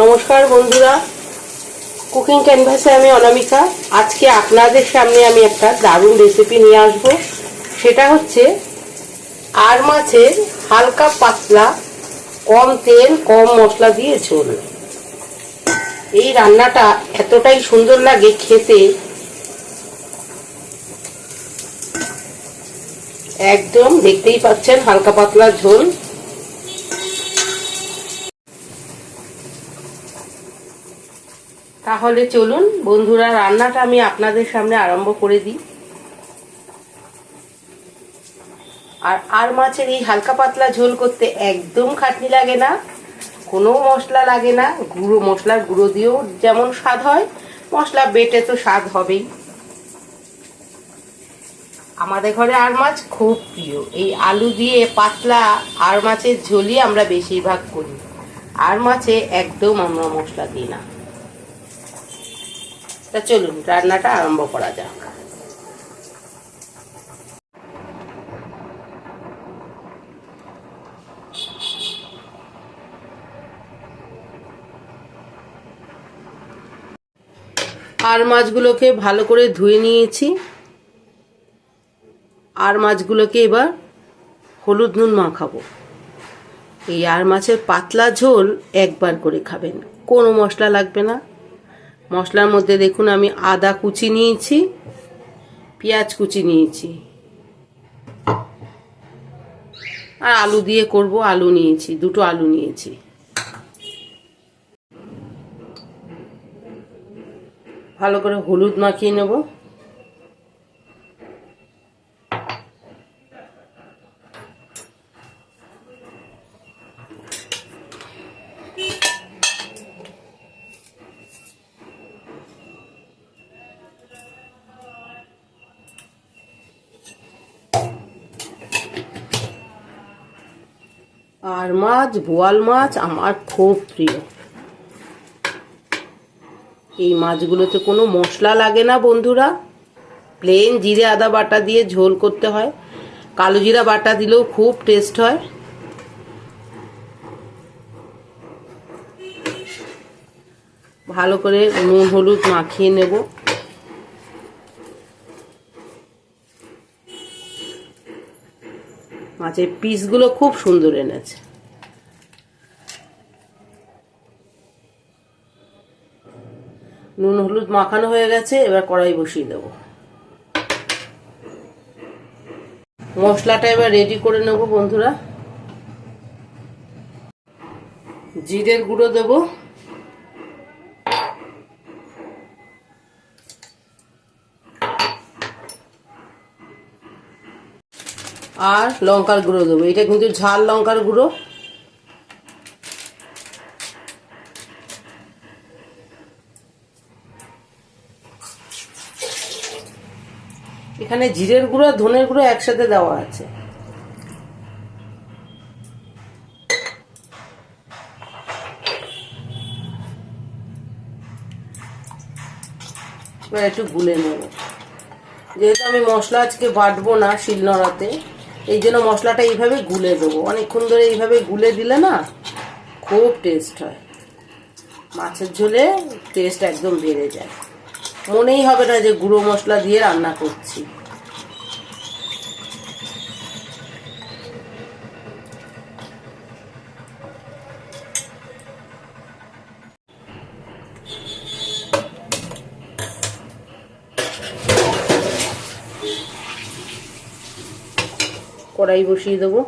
নমস্কার বন্ধুরা। কুকিং ক্যানভাসে আমি অনামিকা। আজকে আপনাদের সামনে আমি একটা দারুণ রেসিপি নিয়ে আসব। সেটা হচ্ছে আর মাছের হালকা পাতলা কম তেল, কম মশলা দিয়ে ঝোল। এই রান্নাটা এতটাই সুন্দর লাগে খেতে। একদম দেখতেই পাচ্ছেন হালকা পাতলা ঝোল। তাহলে চলুন, বন্ধুরা, রান্নাটা আমি আপনাদের সামনে আরম্ভ করে দিই। আর আর মাছের এই হালকা পাতলা ঝোল করতে একদম খাটনি লাগে না, কোনো মশলা লাগে না, গুঁড়ো মশলার গুঁড়ো দিয়েও যেমন স্বাদ হয়, মশলা বেটে তো স্বাদ হবেই। আমাদের ঘরে আর মাছ খুব প্রিয়। এই আলু দিয়ে পাতলা আর মাছের ঝোলই আমরা বেশিরভাগ করি। আর মাছে একদম আমরা মশলা দিই না। তা চলুন, রান্নাটা আরম্ভ করা যাক। আর মাছগুলোকে ভালো করে ধুয়ে নিয়েছি। আর মাছগুলোকে এবার হলুদ নুন মাখাবো। এই আর মাছের পাতলা ঝোল একবার করে খাবেন, কোনো মশলা লাগবে না। মশলার মধ্যে দেখুন আমি আদা কুচি নিয়েছি, পেঁয়াজ কুচি নিয়েছি। আর আলু দিয়ে করব আলু নিয়েছি, দুটো আলু নিয়েছি। ভালো করে হলুদ মাখিয়ে নেব। আর মাছ, বোয়াল মাছ আমার খুব প্রিয়। এই মাছগুলোতে কোনো মশলা লাগে না বন্ধুরা। প্লেন জিরে, আদা বাটা দিয়ে ঝোল করতে হয়। কালো জিরা বাটা দিলেও খুব টেস্ট হয়। ভালো করে নুন, হলুদ মাখিয়ে নেব। মাছের পিসগুলো খুব সুন্দর এনেছে। নুন, হলুদ মাখানো হয়ে গেছে, এবার কড়াই বসিয়ে দেবো। মশলাটা এবার রেডি করে নেব বন্ধুরা। জিরের গুঁড়ো দেব। আর লঙ্কার গুঁড়ো দেবো। এটা কিন্তু ঝাল লঙ্কার গুঁড়ো। এখানে জিরের গুঁড়ো ধনের গুঁড়ো একসাথে দেওয়া আছে। এবার একটু গুলে নেব। যেহেতু আমি মশলা আজকে বাটবো না শিলনোড়াতে এই জন্য মশলাটা এইভাবে গুলে দেবো। অনেকক্ষণ ধরে এইভাবে গুলে দিলে না খুব টেস্ট হয়। মাছের ঝোলে টেস্ট একদম বেড়ে যায়। মনেই হবে না যে গুঁড়ো মশলা দিয়ে রান্না করছি। কড়াই বসিয়ে দেবো।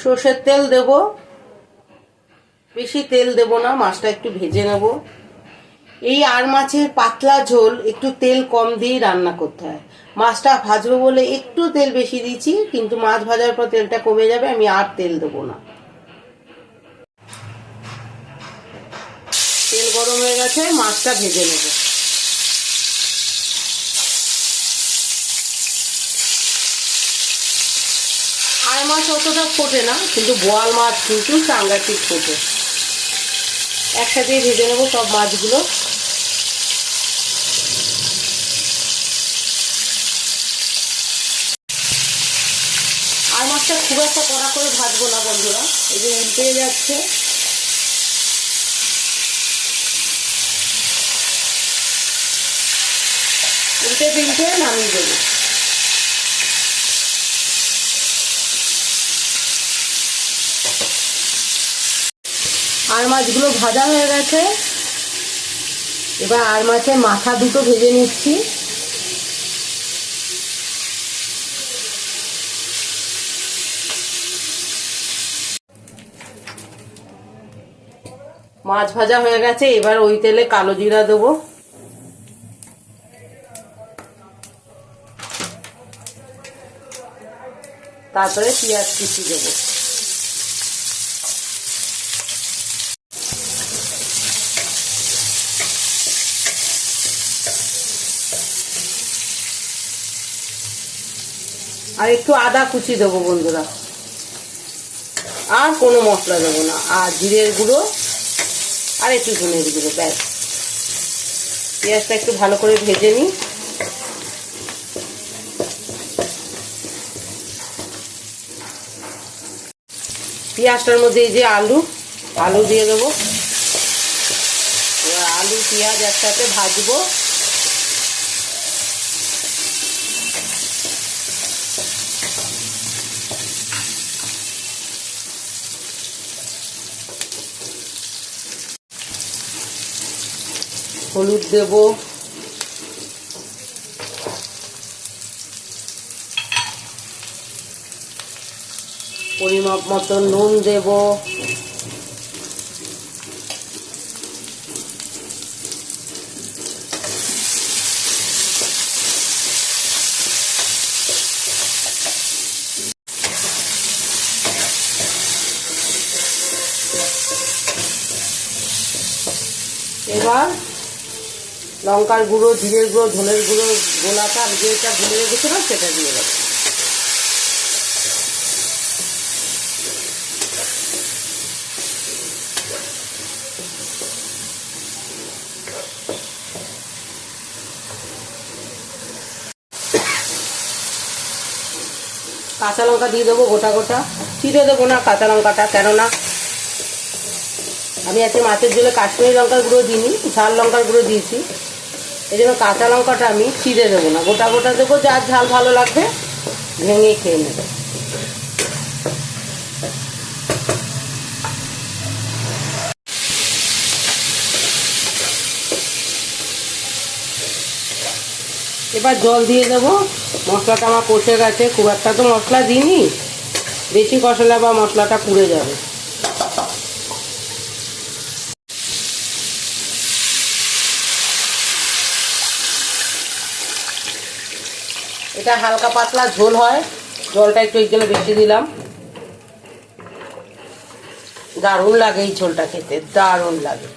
সর্ষের তেল দেব। বেশি তেল দেব না, মাছটা একটু ভেজে নেব। এই আর মাছের পাতলা ঝোল, একটু তেল কম দিয়েই রান্না করতে হয়। মাছটা ভাজবো বলে একটু তেল বেশি দিয়েছি, কিন্তু মাছ ভাজার পর তেলটা কমে যাবে, আমি আর তেল দেবো না। তেল গরম হয়ে গেছে, মাছটা ভেজে নেব। মাছ অতটা ফোটে না, কিন্তু বোয়াল মাছ কিন্তু সাংঘাতিক ফোটে। একসাথে ভেজে নেব সব মাছগুলো। আর মাছটা খুব একটা কড়া করে ভাজবো না বন্ধুরা, এই যে উল্টে যাচ্ছে। উল্টে তিনটে নামিয়ে দেবো। আর মাছগুলো ভাজা হয়ে গেছে। এবার আর মাছের মাথা দুটো ভেজে নিচ্ছি। মাছ ভাজা হয়ে গেছে, এবার ওই তেলে কালো জিরা দেবো। তারপরে পেঁয়াজ কুচি দেবো। আর একটু আদা কুচি দেবো বন্ধুরা। আর কোনো মশলা দেবো না। আর জিরের গুঁড়ো আর একটু ধনের গুঁড়ো, ব্যাস। পেঁয়াজটা একটু ভালো করে ভেজে নিই। পেঁয়াজটার মধ্যে এই যে আলু আলু দিয়ে দেবো। আলু, পেঁয়াজ একসাথে ভাজবো। হলুদ দেব। পরিমাপ মতো নুন দেব। এবার লঙ্কার গুঁড়ো, জিরের গুঁড়ো, ধনের গুঁড়ো গোলাটা যেটা ভুলে রেখেছিলাম সেটা দিয়ে দেবো। কাঁচা লঙ্কা দিয়ে দেবো গোটা গোটা। চিড়ে দেবো না কাঁচা লঙ্কাটা, কেননা আমি আজকে মাছের ঝোলে কাশ্মীরি লঙ্কার গুঁড়ো দিইনি, ঝাল লঙ্কার গুঁড়ো দিয়েছি। এই জন্য কাঁচা লঙ্কাটা আমি চিড়ে দেবো না। গোটা গোটা দেবো, যার ঝাল ভালো লাগবে, ভেঙে খেয়ে নেবে। এবার জল দিয়ে দেবো। মশলাটা আমার কষে গেছে, খুব একটা তো মশলা দিইনি। বেশি কষালে বা মশলাটা পুড়ে যাবে। এটা হালকা পাতলা ঝোল হয়। জলটা একটু এই জন্য বেশি দিলাম। দারুণ লাগে এই ঝোলটা খেতে, দারুণ লাগে।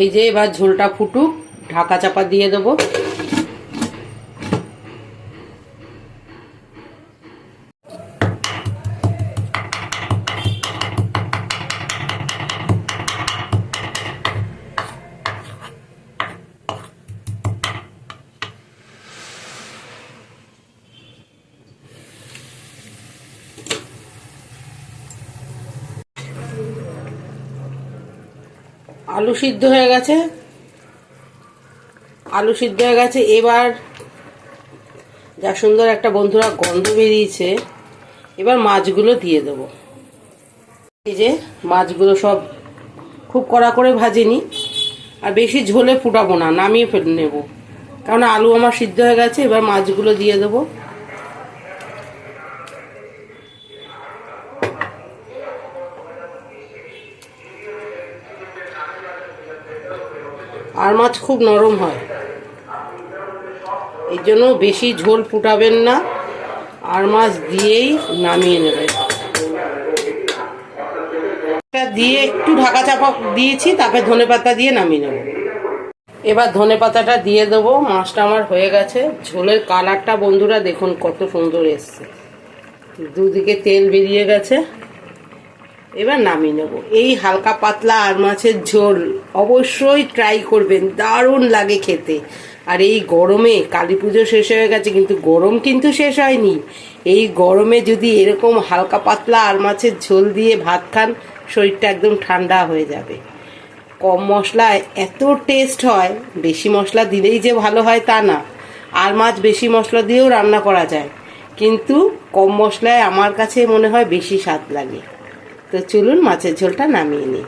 এই যে এবার ঝোলটা ফুটুক, ঢাকা চাপা দিয়ে দেবো। আলু সিদ্ধ হয়ে গেছে। আলু সিদ্ধ হয়ে গেছে। এবার যা সুন্দর একটা বন্ধুরা গন্ধ বেরিয়েছে, এবার মাছগুলো দিয়ে দেব। এই যে মাছগুলো সব খুব কড়া করে ভাজিনি, আর বেশি ঝোলে ফুটাবো না, নামিয়ে ফেলে নেব। কারণ আলু আমার সিদ্ধ হয়ে গেছে, এবার মাছগুলো দিয়ে দেবো। আর মাছ খুব নরম হয়। এই জন্য বেশি ঝোল ফুটাবেন না। আর মাছ দিয়েই নামিয়ে নেবেন। দিয়ে একটু ঢাকা চাপা দিয়েছি, তারপরে ধনে পাতা দিয়ে নামিয়ে নেব। এবার ধনে পাতাটা দিয়ে দেবো। মাছটা আমার হয়ে গেছে। ঝোলের কালারটা বন্ধুরা দেখুন কত সুন্দর এসছে। দুদিকে তেল বেরিয়ে গেছে। এবার নামিয়ে নেব। এই হালকা পাতলা আর মাছের ঝোল অবশ্যই ট্রাই করবেন, দারুণ লাগে খেতে। আর এই গরমে কালী পুজো শেষ হয়ে গেছে, কিন্তু গরম কিন্তু শেষ হয়নি। এই গরমে যদি এরকম হালকা পাতলা আর মাছের ঝোল দিয়ে ভাত খান, শরীরটা একদম ঠান্ডা হয়ে যাবে। কম মশলায় এত টেস্ট হয়, বেশি মশলা দিলেই যে ভালো হয় তা না। আর মাছ বেশি মশলা দিয়েও রান্না করা যায়। কিন্তু কম মশলায় আমার কাছে মনে হয় বেশি স্বাদ লাগে। তো চলুন মাছের ঝোলটা নামিয়ে নিই।